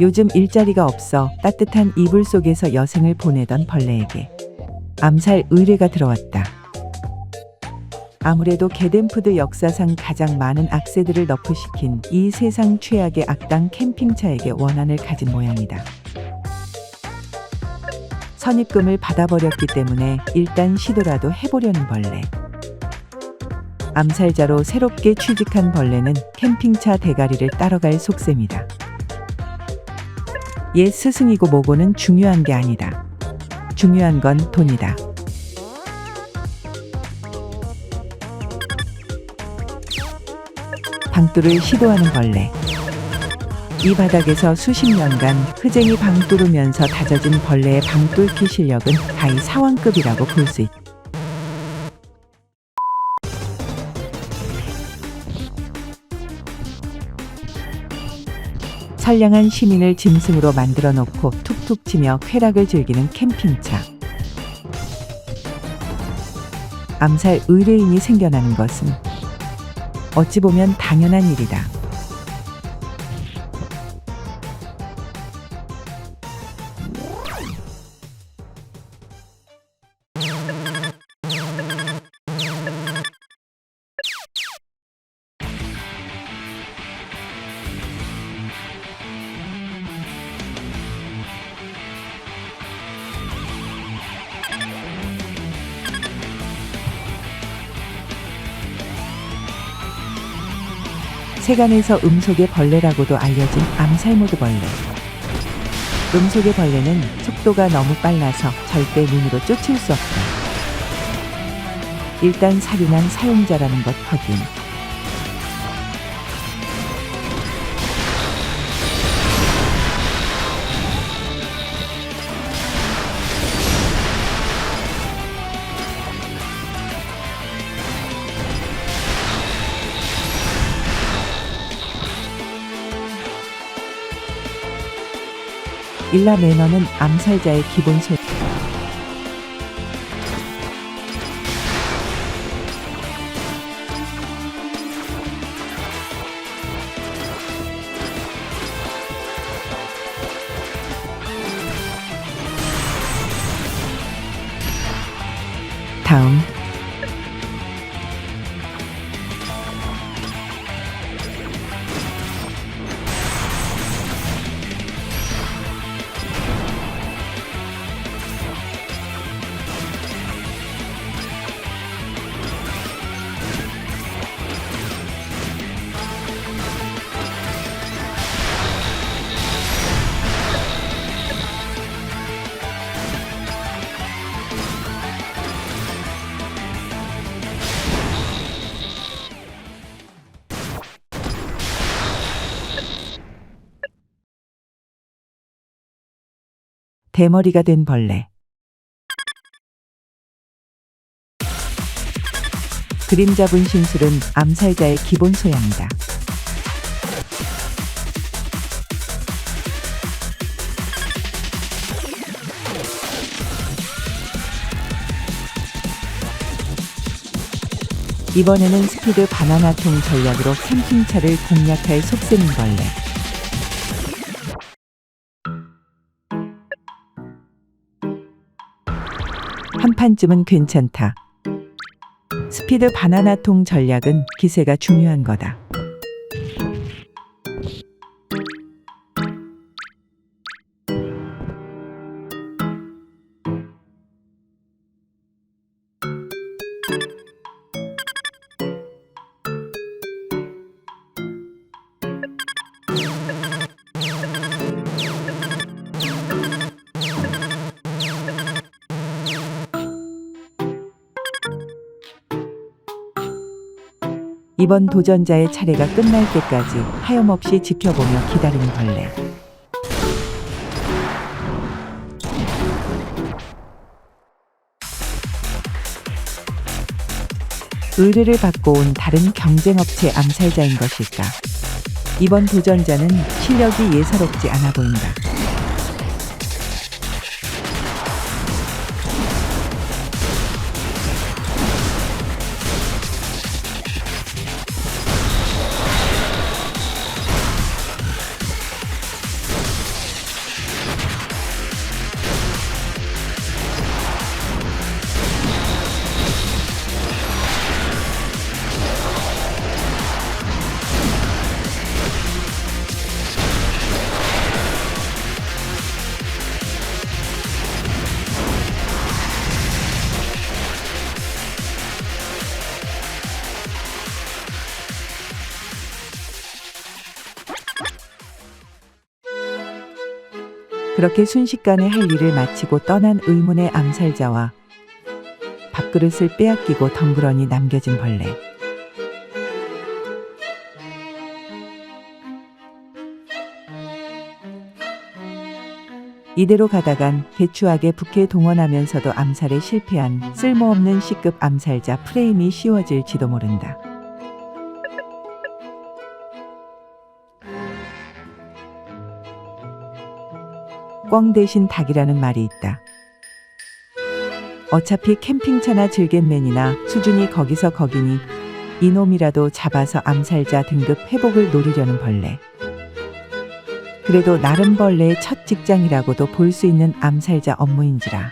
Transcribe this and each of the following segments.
요즘 일자리가 없어 따뜻한 이불 속에서 여생을 보내던 벌레에게 암살 의뢰가 들어왔다. 아무래도 게덴푸드 역사상 가장 많은 악세들을 너프시킨 이 세상 최악의 악당 캠핑차에게 원한을 가진 모양이다. 선입금을 받아버렸기 때문에 일단 시도라도 해보려는 벌레. 암살자로 새롭게 취직한 벌레는 캠핑차 대가리를 따라갈 속셈이다. 옛 스승이고 뭐고는 중요한 게 아니다. 중요한 건 돈이다. 방뚜를 시도하는 벌레. 이 바닥에서 수십 년간 흐쟁이 방 뚫으면서 다져진 벌레의 방 뚫기 실력은 가히 사왕급이라고 볼 수 있다. 선량한 시민을 짐승으로 만들어 놓고 툭툭 치며 쾌락을 즐기는 캠핑차. 암살 의뢰인이 생겨나는 것은 어찌 보면 당연한 일이다. 세간에서 음속의 벌레라고도 알려진 암살모드 벌레. 음속의 벌레는 속도가 너무 빨라서 절대 눈으로 쫓을 수 없다. 일단 살인한 사용자라는 것 확인. 일라 매너는 암살자의 기본 소. 다음 대머리가 된 벌레. 그림자 분신술은 암살자의 기본 소양이다. 이번에는 스피드 바나나통 전략으로 캠핑차를 공략할 속셈인 벌레. 한 판쯤은 괜찮다. 스피드 바나나통 전략은 기세가 중요한 거다. 이번 도전자의 차례가 끝날 때까지 하염없이 지켜보며 기다리는 벌레. 의뢰를 받고 온 다른 경쟁업체 암살자인 것일까? 이번 도전자는 실력이 예사롭지 않아 보인다. 그렇게 순식간에 할 일을 마치고 떠난 의문의 암살자와 밥그릇을 빼앗기고 덩그러니 남겨진 벌레. 이대로 가다간 대추하게 북해 동원하면서도 암살에 실패한 쓸모없는 C급 암살자 프레임이 씌워질지도 모른다. 꽝 대신 닭이라는 말이 있다. 어차피 캠핑차나 즐갯맨이나 수준이 거기서 거기니 이놈이라도 잡아서 암살자 등급 회복을 노리려는 벌레. 그래도 나름 벌레의 첫 직장이라고도 볼 수 있는 암살자 업무인지라.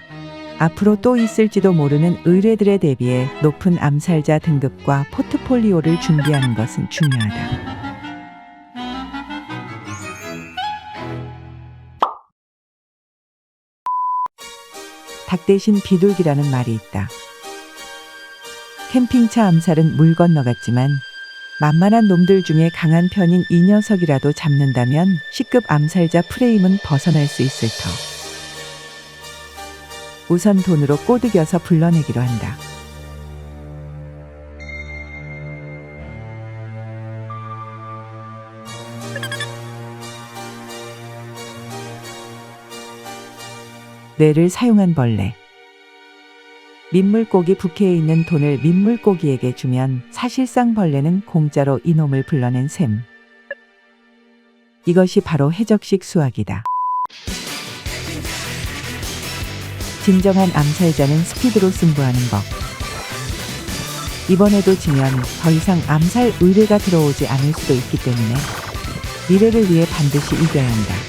앞으로 또 있을지도 모르는 의뢰들에 대비해 높은 암살자 등급과 포트폴리오를 준비하는 것은 중요하다. 닭 대신 비둘기라는 말이 있다. 캠핑차 암살은 물 건너갔지만 만만한 놈들 중에 강한 편인 이 녀석이라도 잡는다면 C급 암살자 프레임은 벗어날 수 있을 터. 우선 돈으로 꼬드겨서 불러내기로 한다. 뇌를 사용한 벌레. 민물고기 부캐에 있는 돈을 민물고기에게 주면 사실상 벌레는 공짜로 이놈을 불러낸 셈. 이것이 바로 해적식 수학이다. 진정한 암살자는 스피드로 승부하는 법. 이번에도 지면 더 이상 암살 의뢰가 들어오지 않을 수도 있기 때문에 미래를 위해 반드시 이겨야 한다.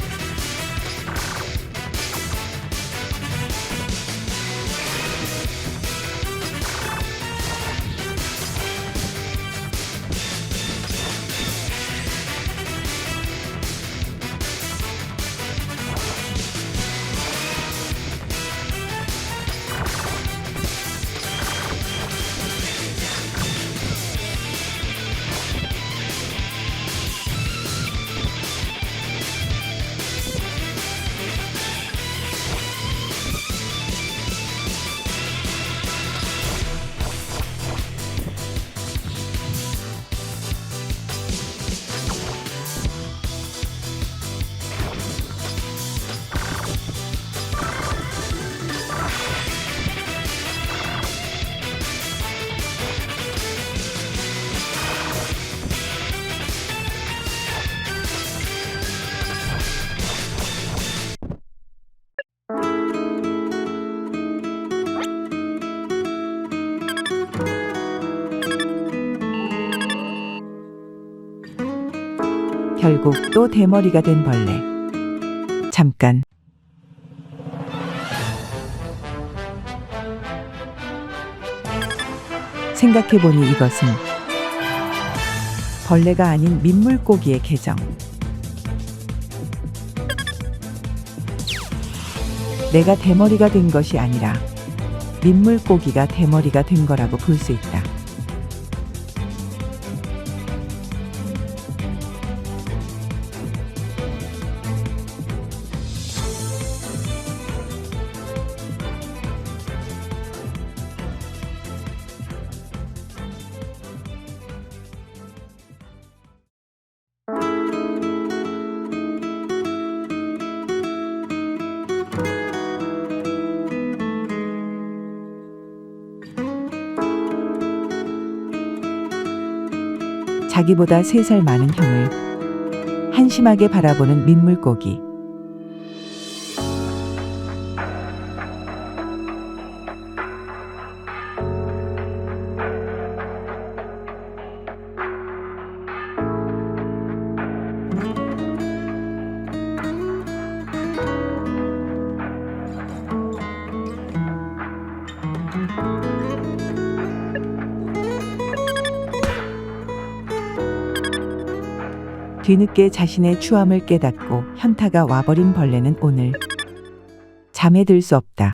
결국 또 대머리가 된 벌레. 잠깐. 생각해보니 이것은 벌레가 아닌 민물고기의 계정. 내가 대머리가 된 것이 아니라 민물고기가 대머리가 된 거라고 볼 수 있다. 자기보다 세 살 많은 형을 한심하게 바라보는 민물고기. 뒤늦게 자신의 추함을 깨닫고 현타가 와버린 벌레는 오늘 잠에 들 수 없다.